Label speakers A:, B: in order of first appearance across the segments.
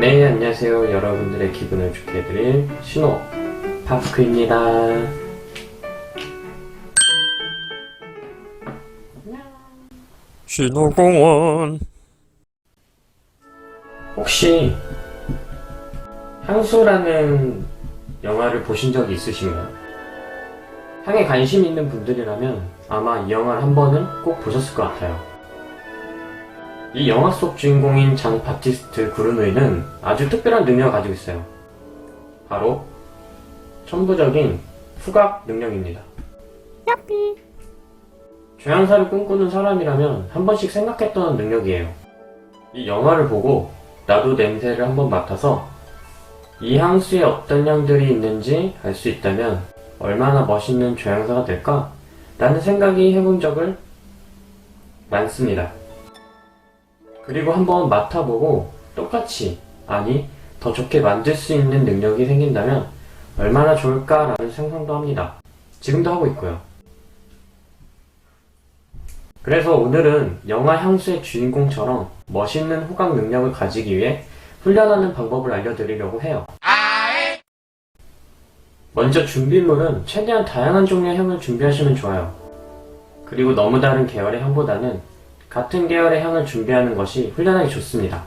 A: 네, 안녕하세요. 여러분들의 기분을 좋게 해드릴 신호 파스크입니다.
B: 신호공원
A: 혹시 향수라는 영화를 보신 적이 있으신가요? 향에 관심 있는 분들이라면 아마 이 영화를 한 번은 꼭 보셨을 것 같아요. 이 영화 속 주인공인 장 바티스트 구르누이는 아주 특별한 능력을 가지고 있어요. 바로 천부적인 후각 능력입니다. 조향사를 꿈꾸는 사람이라면 한 번씩 생각했던 능력이에요. 이 영화를 보고 나도 냄새를 한번 맡아서 이 향수에 어떤 향들이 있는지 알 수 있다면 얼마나 멋있는 조향사가 될까? 라는 생각이 해본 적을 많습니다. 그리고 한번 맡아보고 똑같이, 아니, 더 좋게 만들 수 있는 능력이 생긴다면 얼마나 좋을까라는 상상도 합니다. 지금도 하고 있고요. 그래서 오늘은 영화 향수의 주인공처럼 멋있는 호각 능력을 가지기 위해 훈련하는 방법을 알려드리려고 해요. 먼저 준비물은 최대한 다양한 종류의 향을 준비하시면 좋아요. 그리고 너무 다른 계열의 향보다는 같은 계열의 향을 준비하는 것이 훈련하기 좋습니다.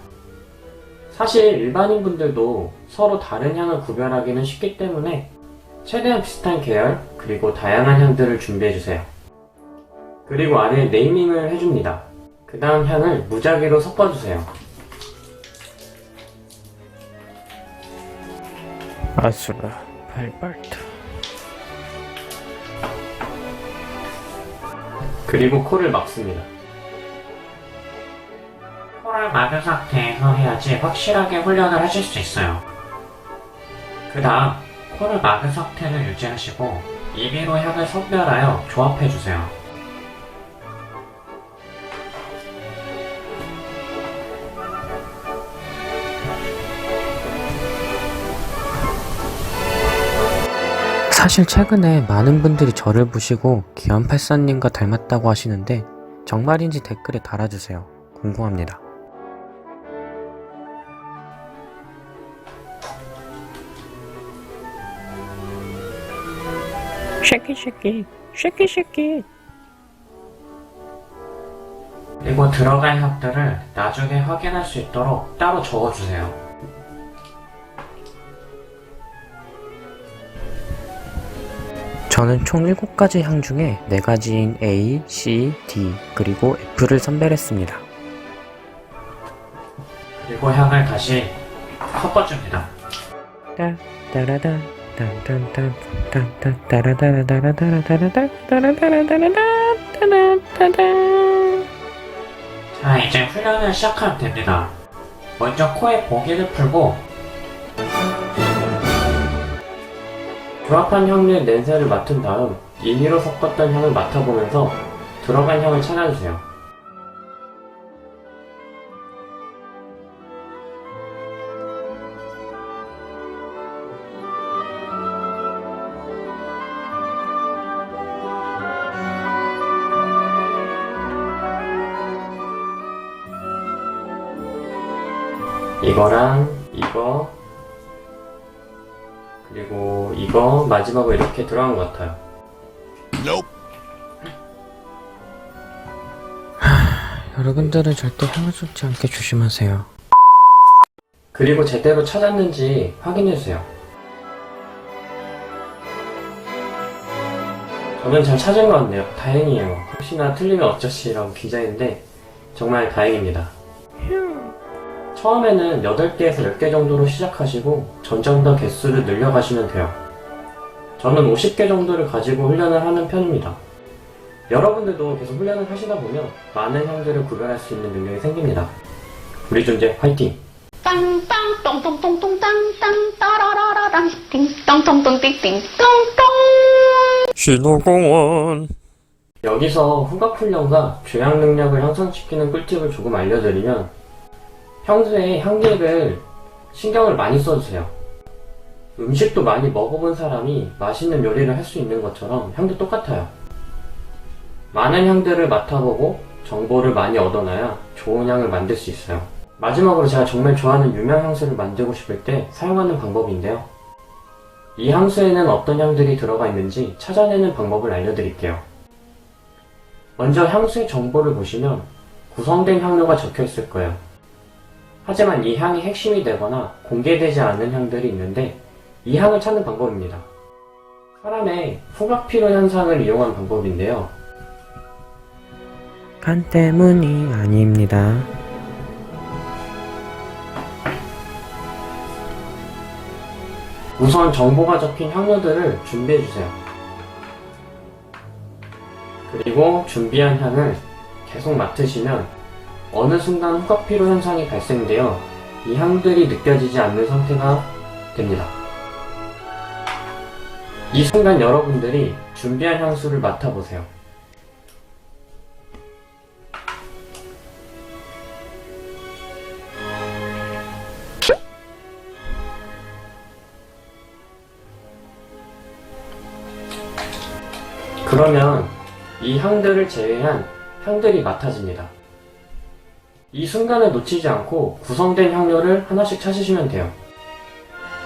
A: 사실 일반인 분들도 서로 다른 향을 구별하기는 쉽기 때문에 최대한 비슷한 계열 그리고 다양한 향들을 준비해주세요. 그리고 아래 네이밍을 해줍니다. 그 다음 향을 무작위로 섞어주세요.
B: 아수라 발발타
A: 그리고 코를 막습니다. 코를 막은 상태에서 해야지 확실하게 훈련을 하실 수 있어요. 그 다음 코를 막은 상태를 유지하시고 입으로 향을 선별하여 조합해주세요.
C: 사실 최근에 많은 분들이 저를 보시고 기안팔사님과 닮았다고 하시는데 정말인지 댓글에 달아주세요. 궁금합니다.
B: 쉐키 쉐키 쉐키 쉐키
A: 그리고 들어간 향들을 나중에 확인할 수 있도록 따로 적어주세요.
C: 저는 총 7가지 향 중에 4가지인 A, C, D, 그리고 F를 선별했습니다.
A: 그리고 향을 다시 섞어줍니다.
C: 따, 따라다,
A: 자, 이제 훈련을 시작하면 됩니다. 먼저 코에 보기를 풀고 조합한 향의 냄새를 맡은 다음 임의로 섞었던 향을 맡아보면서 들어간 향을 찾아주세요. 이거랑 이거 그리고 이거 마지막으로 이렇게 들어간 것 같아요.
C: 여러분들은 절대 향을 쏟지 않게 조심하세요.
A: 그리고 제대로 찾았는지 확인해주세요. 저는 잘 찾은 것 같네요. 다행이에요. 혹시나 틀리면 어쩌시라고 긴장했는데 정말 다행입니다. 처음에는 8개에서 10개 정도로 시작하시고 점점더 개수를 늘려가시면 돼요. 저는 50개 정도를 가지고 훈련을 하는 편입니다. 여러분들도 계속 훈련을 하시다 보면 많은 형제를 구별할 수 있는 능력이 생깁니다. 우리 존재 화이팅!
D: 땅땅 똥똥똥똥 땅땅 따라라라당 띵똥똥똥띵띵똥똥
B: 신호공원
A: 여기서 후각 훈련과 주양 능력을 향상시키는 꿀팁을 조금 알려드리면 평소에 향기를 신경을 많이 써주세요. 음식도 많이 먹어본 사람이 맛있는 요리를 할 수 있는 것처럼 향도 똑같아요. 많은 향들을 맡아보고 정보를 많이 얻어놔야 좋은 향을 만들 수 있어요. 마지막으로 제가 정말 좋아하는 유명 향수를 만들고 싶을 때 사용하는 방법인데요. 이 향수에는 어떤 향들이 들어가 있는지 찾아내는 방법을 알려드릴게요. 먼저 향수의 정보를 보시면 구성된 향료가 적혀 있을 거예요. 하지만 이 향이 핵심이 되거나 공개되지 않은 향들이 있는데 이 향을 찾는 방법입니다. 사람의 후각 피로 현상을 이용한 방법인데요.
C: 간 때문이 아닙니다.
A: 우선 정보가 적힌 향료들을 준비해 주세요. 그리고 준비한 향을 계속 맡으시면 어느 순간 후각 피로 현상이 발생되어 이 향들이 느껴지지 않는 상태가 됩니다. 이 순간 여러분들이 준비한 향수를 맡아보세요. 그러면 이 향들을 제외한 향들이 맡아집니다. 이 순간을 놓치지 않고 구성된 향료를 하나씩 찾으시면 돼요.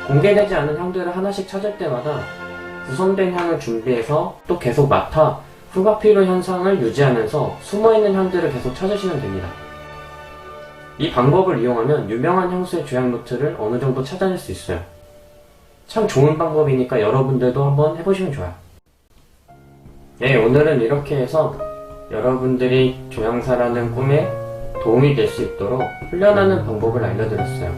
A: 공개되지 않은 향들을 하나씩 찾을 때마다 구성된 향을 준비해서 또 계속 맡아 후각 피로 현상을 유지하면서 숨어있는 향들을 계속 찾으시면 됩니다. 이 방법을 이용하면 유명한 향수의 조향 노트를 어느 정도 찾아낼 수 있어요. 참 좋은 방법이니까 여러분들도 한번 해보시면 좋아요. 네, 오늘은 이렇게 해서 여러분들이 조향사라는 꿈에 도움이 될 수 있도록 훈련하는 방법을 알려드렸어요.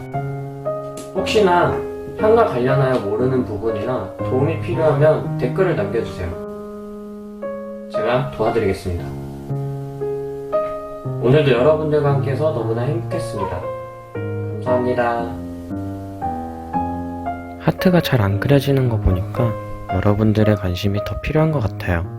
A: 혹시나 향과 관련하여 모르는 부분이나 도움이 필요하면 댓글을 남겨주세요. 제가 도와드리겠습니다. 오늘도 여러분들과 함께 해서 너무나 행복했습니다. 감사합니다.
C: 하트가 잘 안 그려지는 거 보니까 여러분들의 관심이 더 필요한 것 같아요.